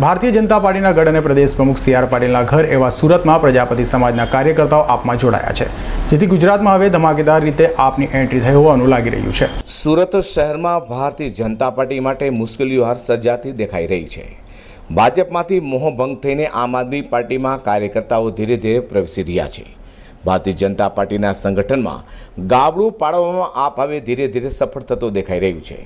ભારતીય જનતા પાર્ટીના ગઢ અને પ્રદેશ પ્રમુખ સી આર પાટીલના ઘર એવા સુરતમાં પ્રજાપતિ સમાજના કાર્યકર્તાઓ આપમાં જોડાયા છે. જેથી ગુજરાતમાં હવે ધમાકેદાર રીતે આપની એન્ટ્રી થઈ હોવાનું લાગી રહ્યું છે. સુરત શહેરમાં ભારતીય જનતા પાર્ટી માટે મુશ્કેલીઓ હાર સજાતી દેખાઈ રહી છે. ભાજપમાંથી મોહભંગ થઈને આમ આદમી પાર્ટીમાં કાર્યકર્તાઓ ધીરે ધીરે પ્રવેશી રહ્યા છે. ભારતીય જનતા પાર્ટીના સંગઠનમાં ગાબડું પાડવામાં આપ હવે ધીરે ધીરે સફળ થતો દેખાઈ રહ્યું છે.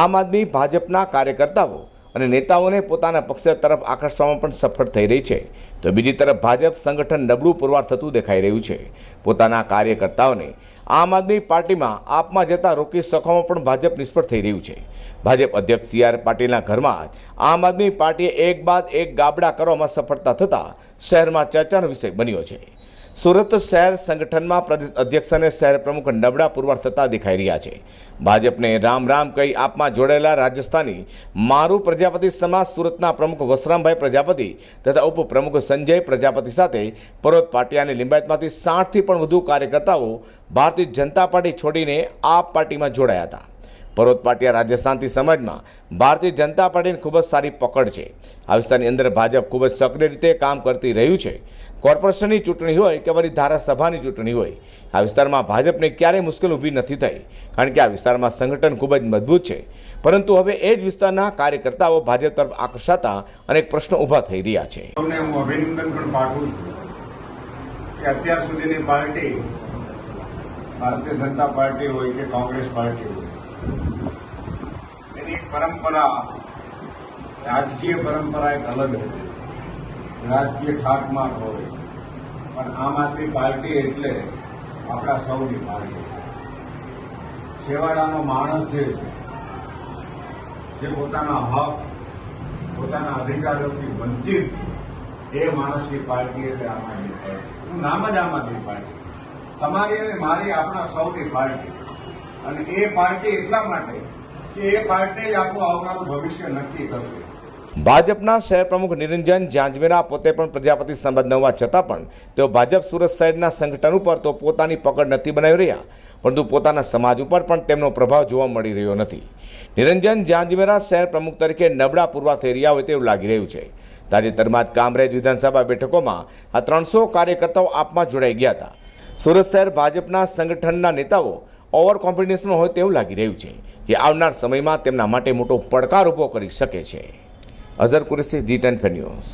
આમ આદમી ભાજપના કાર્યકર્તાઓ અને નેતાઓને પોતાના પક્ષ તરફ આકર્ષવામાં પણ સફળ થઈ રહી છે. તો બીજી તરફ ભાજપ સંગઠન નબળું પુરવાર થતું દેખાઈ રહ્યું છે. પોતાના કાર્યકર્તાઓને આમ આદમી પાર્ટીમાં આપમાં જતા રોકી શકવામાં પણ ભાજપ નિષ્ફળ થઈ રહ્યું છે. ભાજપ અધ્યક્ષ સી આર પાટીલના ઘરમાં આમ આદમી પાર્ટીએ એક બાદ એક ગાબડા કરવામાં સફળતા થતાં શહેરમાં ચર્ચાનો વિષય બન્યો છે. સુરત શહેર સંગઠનમાં પ્રદેશ અધ્યક્ષ અને શહેર પ્રમુખ નબળા પુરવાર થતા દેખાઈ રહ્યા છે. ભાજપને રામ રામ કહી આપમાં જોડાયેલા રાજસ્થાની મારું પ્રજાપતિ સમાજ સુરતના પ્રમુખ વસરામભાઈ પ્રજાપતિ તથા ઉપપ્રમુખ સંજય પ્રજાપતિ સાથે પરોત પાટિયા અને લિંબાયતમાંથી સાઠથી પણ વધુ કાર્યકર્તાઓ ભારતીય જનતા પાર્ટી છોડીને આપ પાર્ટીમાં જોડાયા હતા. પરોત પાટિયા રાજસ્થાનથી સમાજમાં ભારતીય જનતા પાર્ટીની ખૂબ જ સારી પકડ છે. આ વિસ્તારની અંદર ભાજપ ખૂબ જ સક્રિય રીતે કામ કરતી રહ્યું છે. કોર્પોરેશનની ચૂંટણી હોય કે વળી ધારાસભાની ચૂંટણી હોય, આ વિસ્તારમાં ભાજપને ક્યારેય મુશ્કેલ ઊભી નથી થઈ, કારણ કે આ વિસ્તારમાં સંગઠન ખૂબ જ મજબૂત છે. પરંતુ હવે એ જ વિસ્તારના કાર્યકર્તાઓ ભાજપ તરફ આકર્ષાતા અનેક પ્રશ્નો ઊભા થઈ રહ્યા છે. હું અભિનંદન પણ પાઠવું છું કે અત્યાર સુધીની પાર્ટી ભારતીય જનતા પાર્ટી હોય કે કોંગ્રેસ પાર્ટી હોય એની પરંપરા, રાજકીય પરંપરા એક અલગ હતી. રાજકીય ઠાકમાં હોય. પણ આમ આદમી પાર્ટી એટલે આપણા સૌની પાર્ટી. છેવાડાનો માણસ છે, જે પોતાના હક, પોતાના અધિકારોથી વંચિત છે, એ માણસની પાર્ટી એટલે આમ આદમી પાર્ટી. નામ જ આમ આદમી પાર્ટી. તમારી અને મારી આપણા સૌની પાર્ટી. અને એ પાર્ટી એટલા માટે કે એ પાર્ટી જ આપણું આવનારું ભવિષ્ય નક્કી કરશે. ભાજપના શહેર પ્રમુખ નિરંજન જાંજમેરા પોતે પણ પ્રજાપતિ સંબંધ હોવા છતાં પણ તેઓ ભાજપ સુરત શહેરના સંગઠન ઉપર તો પોતાની પકડ નથી બનાવી રહ્યા, પરંતુ પોતાના સમાજ ઉપર પણ તેમનો પ્રભાવ જોવા મળી રહ્યો નથી. નિરંજન જાંજમેરા શહેર પ્રમુખ તરીકે નબળા પુરવાર થઈ રહ્યા હોય તેવું લાગી રહ્યું છે. તાજેતરમાં જ કામરેજ વિધાનસભા બેઠકોમાં આ ત્રણસો કાર્યકર્તાઓ આપમાં જોડાઈ ગયા હતા. સુરત શહેર ભાજપના સંગઠનના નેતાઓ ઓવર કોન્ફિડન્સમાં હોય તેવું લાગી રહ્યું છે જે આવનાર સમયમાં તેમના માટે મોટો પડકાર ઊભો કરી શકે છે. Azhar Qureshi, G ten news.